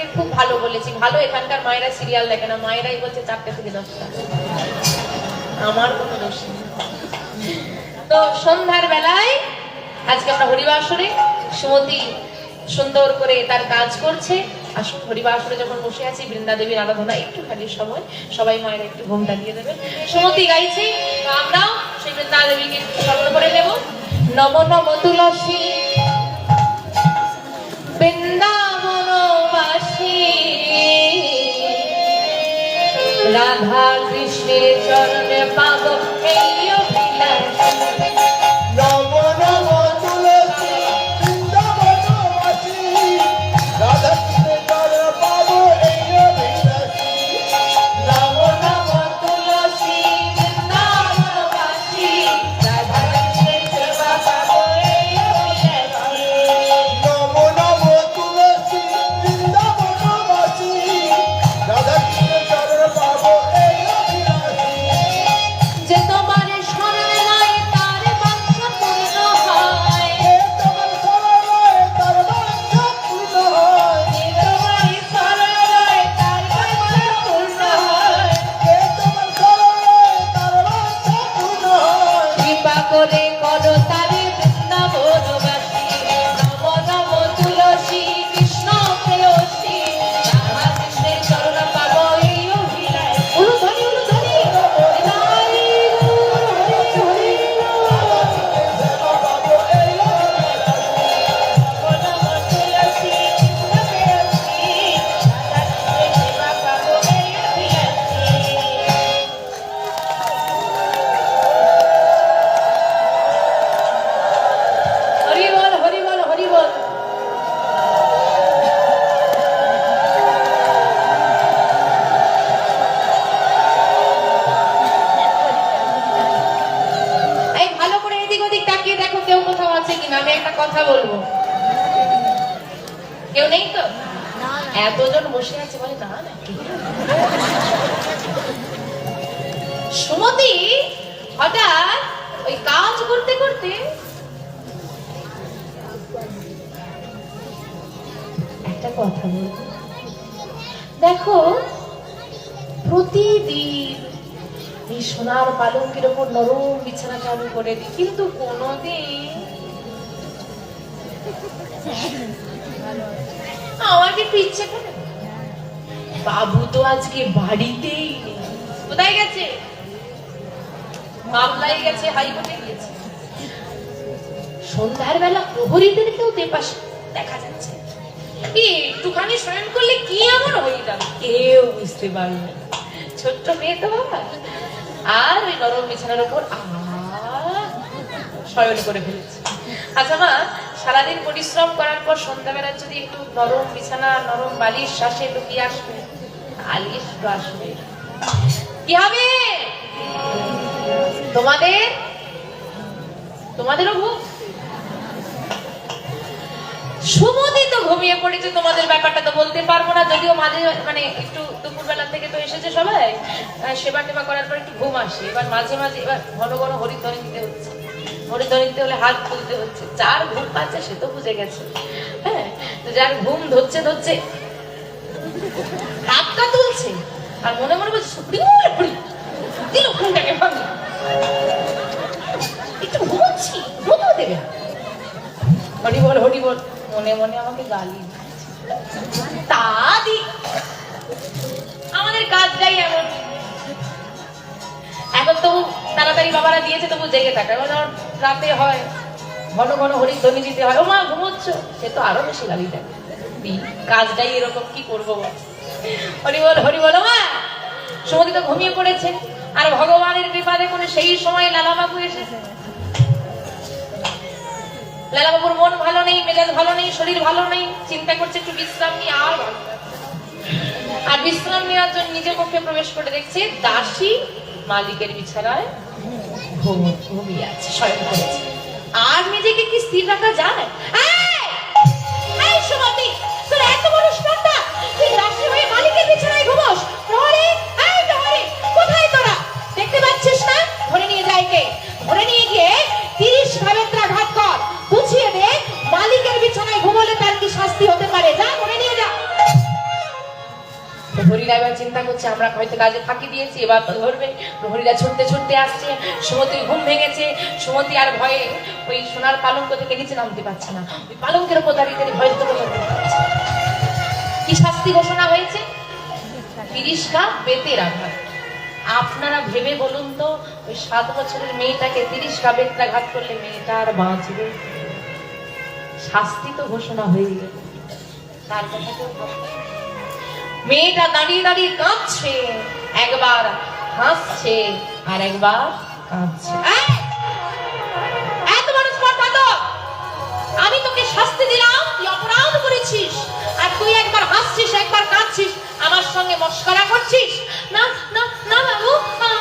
মায়েদেরকে খুব ভালো বলেছি। ভালো এখানকার মায়েরা সিরিয়াল দেখে না, মায়েরাই বলছে, চারটে থেকে দশটা। আমার কোনো দোষ তো সন্ধ্যার বেলায়, আজকে আমরা হরিবাসরে, সুমতি সুন্দর করে তার কাজ করছে আসুন হরিবাসরে যখন বসে আছি, বৃন্দা দেবীর আরাধনা, একটুখানি সময়, সবাই মায়ের একটু ঘুমটা দিয়ে দেবেন। সুমতি গাইছি আমরাও সেই বৃন্দা দেবীকে একটু স্মরণ করে নেব। নব নম তুলসী। বৃন্দাবনবাসী রাধা কৃষ্ণের চরণে পাব এই কথা বলব। দেখো, প্রতিদিন এই সোনার পালঙ্কের ওপর নরম বিছানাটা আমি করে দিই, কিন্তু কোনোদিন আমার কি ইচ্ছে করে বাবু তো আজকে বাড়িতেই কোথায় গেছে? মামলায় গেছে, হাইকোর্টে গিয়েছে। সন্ধ্যার বেলা প্রহরীদেরকেও দেপাশে দেখা যাচ্ছে। একটুখানি শয়ন করলে কি এমন হয়ে কেউ বুঝতে পারবে ছোট্ট মেয়ে তো আর ওই নরম বিছানার উপর শয়ন করে ফেলেছে। আচ্ছা মা, সারাদিন পরিশ্রম করার পর সন্ধ্যাবেলা যদি একটু নরম বিছানা, নরম বালিশ শ্বাসে একটু কি আসবে আলিশ আসবে। কি হবে? তোমাদের? তোমাদেরও ঘুম সুমতি তো ঘুমিয়ে পড়েছে, তোমাদের ব্যাপারটা তো বলতে পারব না। যদিও মাঝে মানে একটু দুপুরবেলা থেকে তো এসেছে সবাই সেবা টেবা করার পর একটু ঘুম আসে। এবার মাঝে মাঝে, এবার ঘন ঘন হরিধ্বনি দিতে হচ্ছে। হরিধ্বনি দিতে হলে হাত তুলতে হচ্ছে। যার ঘুম পাচ্ছে সে তো বুঝে গেছে। হ্যাঁ তো যার ঘুম ধরছে ধরছে, হাতটা তুলছে। আর মনে মনে বলছে দিল ঘুমটাকে ভাঙি। একটু ঘুমোচ্ছি ঘুমো দেবে না। হরি বল হরি বল মনে মনে আমাকে গালি তা আমাদের কাজটাই এমন। এখন তবু তাড়াতাড়ি বাবারা দিয়েছে, তবু জেগে থাকে। যখন রাতে হয়। ঘন ঘন হরি ধ্বনি দিতে হয়। ও মা, ঘুমোচ্ছ। সে তো আরও বেশি গালি দেয়। কাজটাই এরকম, কি করব বল? হরি বল হরি বল মা। সুমতি তো ঘুমিয়ে পড়েছে। আর ভগবানের কৃপাতে কোনো সেই সময় লালাবাবু এসেছে। লালাবাবুর মন ভালো নেই, মেজাজ ভালো নেই, শরীর ভালো নেই, চিন্তা করছে একটু বিশ্রাম নিয়ে আর আর বিশ্রাম নেওয়ার জন্য নিজের পক্ষে প্রবেশ করে দেখছে দাসী মালিকের বিছানায় আর নিজেকে কি স্থির রাখা যায় তোর এত! তুই দাসী হয়ে মালিকের বিছানায় ঘুমোস? কোথায় তোরা? দেখতে পাচ্ছিস না? ধরে নিয়ে যায় কে? ধরে নিয়ে গিয়ে তিরিশ ভাবেত্রা ঘুমোলে তার কি শাস্তি হতে পারে? যা ধরে নিয়ে যা। পালঙ্কের উপর ভয় কি শাস্তি ঘোষণা হয়েছে? তিরিশ বেতের আপনারা ভেবে বলুন তো, ওই সাত বছরের মেয়েটাকে তিরিশ কাপ বেত্রাঘাত করলে মেয়েটা আর বাঁচবে? শাস্তি তো ঘোষণা হয়ে গেল। তার মেয়েটা দাঁড়িয়ে দাঁড়িয়ে কাঁদছে, একবার হাসছে আর একবার কাঁদছে। দিলাম করেছিস, আর তুই একবার হাসছিস, একবার কাঁদছিস, আমার সঙ্গে করছিস? না না না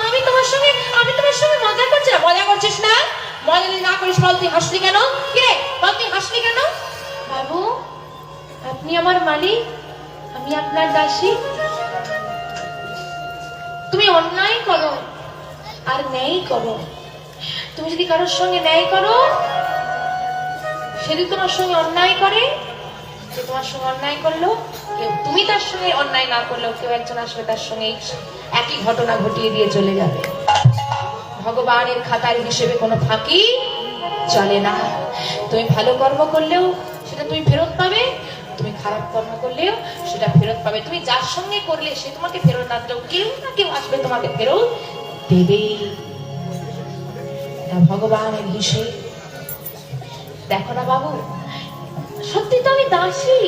আমি তোমার সঙ্গে, আমি তোমার সঙ্গে মজা করছি না, মজা করছিস না? মজা যদি না করিস বল, তুই হাসলি কেন? আপনি আমার মালিক, আমি আপনার দাসী। তুমি অন্যায় করো আর ন্যায় করো। তুমি যদি কারোর সঙ্গে ন্যায় করো, সে যদি তোমার সঙ্গে অন্যায় করে যে তোমার সঙ্গে অন্যায় করল কেউ তুমি তার সঙ্গে অন্যায় না করলেও কেউ একজন আসবে তার সঙ্গে একই ঘটনা ঘটিয়ে দিয়ে চলে যাবে। ভগবানের খাতার হিসেবে কোনো ফাঁকি চলে না। তুমি ভালো কর্ম করলেও সেটা তুমি ফেরত পাবে খারাপ কর্ম করলেও সেটা ফেরত পাবে। তুমি যার সঙ্গে করলে সে তোমাকে ফেরত না দিলেও কেউ না কেউ আসবে, তোমাকে ফেরত দেবে ভগবানের হিসেব দেখো না বাবু, সত্যি তো আমি দাসী।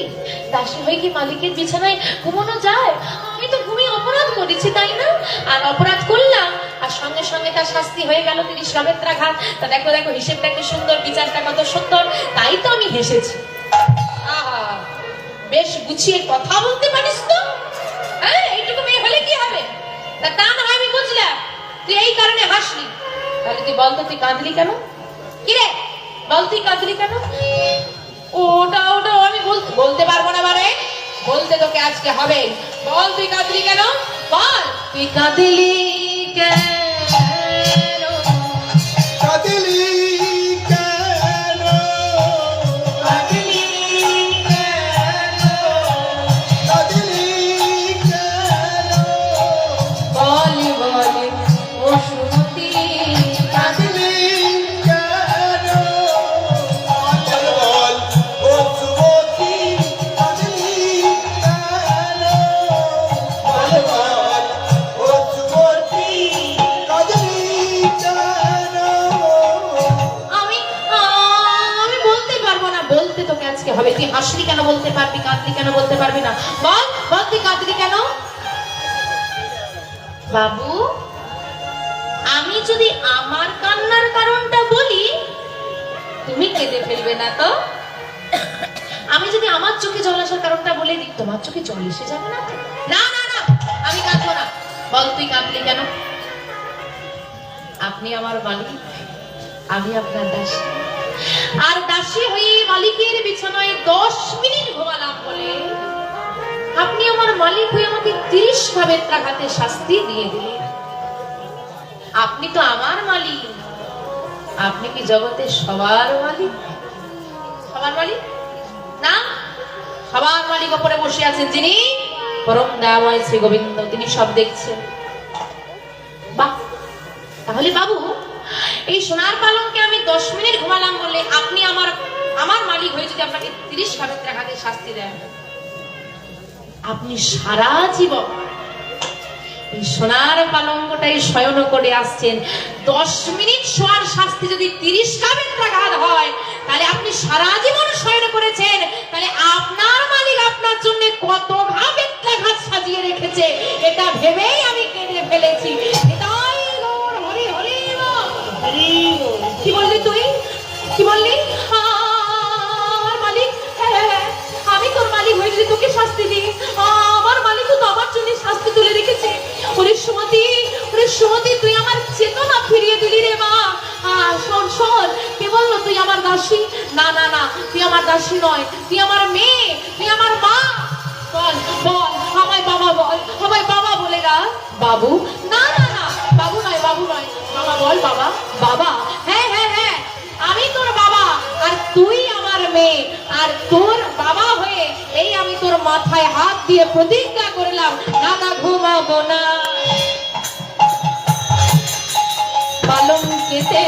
দাসী হয়ে কি মালিকের বিছানায় ঘুমানো যায়? আমি তো ঘুমিয়ে অপরাধ করেছি, তাই না? আর অপরাধ করলাম, আর সঙ্গে সঙ্গে তার শাস্তি হয়ে গেল তিরিশ রাবেত্রাঘাত তা দেখো দেখো, হিসেবটা কি সুন্দর, বিচারটা কত সুন্দর, তাই তো আমি হেসেছি। বেশ গুছিয়ে কথা বলতে পারিস তো? হ্যাঁ এইটুকু মেয়ে হলে কি হবে? তা তা না আমি বুঝলাম। তুই এই কারণে হাসলি। তাহলে তুই বলতো তুই কাঁদলি কেন? কি রে? বল, তুই কাঁদলি কেন? ওটা ওটা, আমি বলতে পারব না বারে। বলতে তোকে আজকে হবে। বল, তুই কাঁদলি কেন? বল। তুই কাঁদলি কেন? বলতে পারবি? কাঁদলি কেন বলতে পারবি না? বল বল তুই কাঁদলি কেন? বাবু, আমি যদি আমার কান্নার কারণটা বলি, তুমি কেঁদে ফেলবে না তো? আমি যদি আমার চোখে জল আসার কারণটা বলে দিই, তোমার চোখে জল এসে যাবে না না না না, আমি কাঁদবো না। বল তুই কাঁদলি কেন? আপনি আমার মালিক, আমি আপনার দাসী। আর দাসী হয়ে মালিকের বিছানায় দশ মিনিট ঘুমালাম বলে আপনি আমার মালিক হয়ে আমাকে তিরিশ ভাবে তাঘাতে শাস্তি দিয়ে দিলেন। আপনি তো আমার মালিক। আপনি কি জগতের সবার মালিক? সবার মালিক? না? সবার মালিক ওপরে বসে আছেন যিনি? পরম দয়াময় শ্রী গোবিন্দ। তিনি সব দেখছেন। বাহ! তাহলে বাবু এই সোনার পালঙ্কে আমি দশ মিনিট ঘুমালাম বলে আপনি আমার আমার মালিক হয়ে যদি আপনাকে তিরিশ সাবেত্রা ঘাতে শাস্তি দেন। আপনি সারা জীবন এই সোনার পালঙ্কটাই শয়ন করে আসছেন। দশ মিনিট শোয়ার শাস্তি যদি তিরিশ সাবেত্রা ঘাত হয়, তাহলে আপনি সারা জীবন শয়ন করেছেন। তাহলে সুমতি তুই আমার চেতনা ফিরিয়ে দিলি রে মা। শোন শোন, কে বলল তুই আমার দাসী? না না না, তুই আমার দাসী নয়, তুই আমার মেয়ে, তুই আমার মা। বল বল, আমায় বাবা বল, আমায় বাবা বলে ডাক বাবু? না না না, বাবু নয় বাবু নয়, বাবা বল, বাবা বাবা। হ্যাঁ হ্যাঁ হ্যাঁ আমি তোর বাবা, আর তুই আমার মেয়ে, আর তোর বাবা হয়ে এই আমি তোর মাথায় হাত দিয়ে প্রতিজ্ঞা করলাম, না না, ঘুমাবো না। পালঙ্কেতে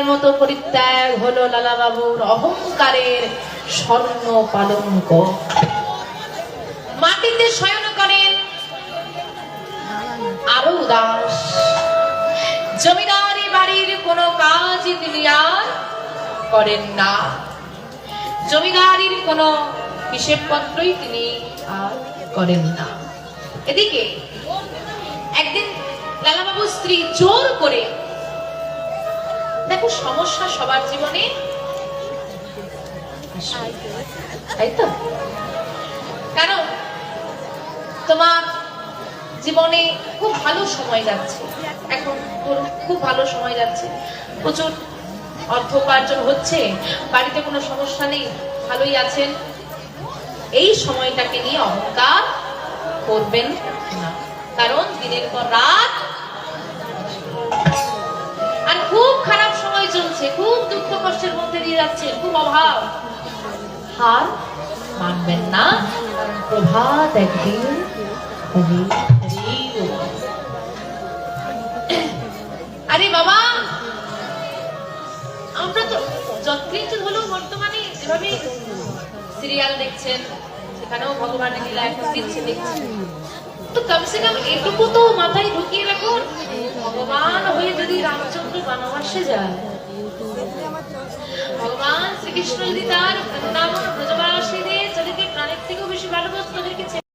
জীবনের মতো পরিত্যাগ হলো লালা বাবুর অহংকারের স্বর্ণ পালঙ্ক। মাটিতে শয়ন করেন আরও উদাস। জমিদারি বাড়ির কোনো কাজই তিনি আর করেন না। জমিদারির কোনো হিসেবপত্রই তিনি আর করেন না। এদিকে একদিন লালাবাবুর স্ত্রী জোর করে দেখো সমস্যা সবার জীবনে? তো? কারণ তোমার জীবনে খুব ভালো সময় যাচ্ছে। এখন খুব ভালো সময় যাচ্ছে। প্রচুর অর্থ উপার্জন হচ্ছে। বাড়িতে কোনো সমস্যা নেই। ভালোই আছেন। এই সময়টাকে নিয়ে অহংকার করবেন না। কারণ দিনের পর রাত। আর খুব খারাপ সময় চলছে খুব দুঃখ কষ্টের মধ্যে দিয়ে যাচ্ছে, খুব অভাব। আর মানবেন না, প্রভাত একদিন। আরে বাবা! আমরা তো যৎকিঞ্চিত হলেও বর্তমানে যেভাবে সিরিয়াল দেখছেন, সেখানেও ভগবানের লীলা এখন দিচ্ছে দেখছেন। তো কমসে কম এটুকু তো মাথায় ঢুকিয়ে রাখুন, ভগবান হয়ে যদি রামচন্দ্র বনবাসে যায় ভগবান শ্রীকৃষ্ণ যদি তার বৃন্দাবন ব্রজবাসীদের যাদেরকে প্রাণের থেকেও বেশি ভালোবাসত তাদেরকে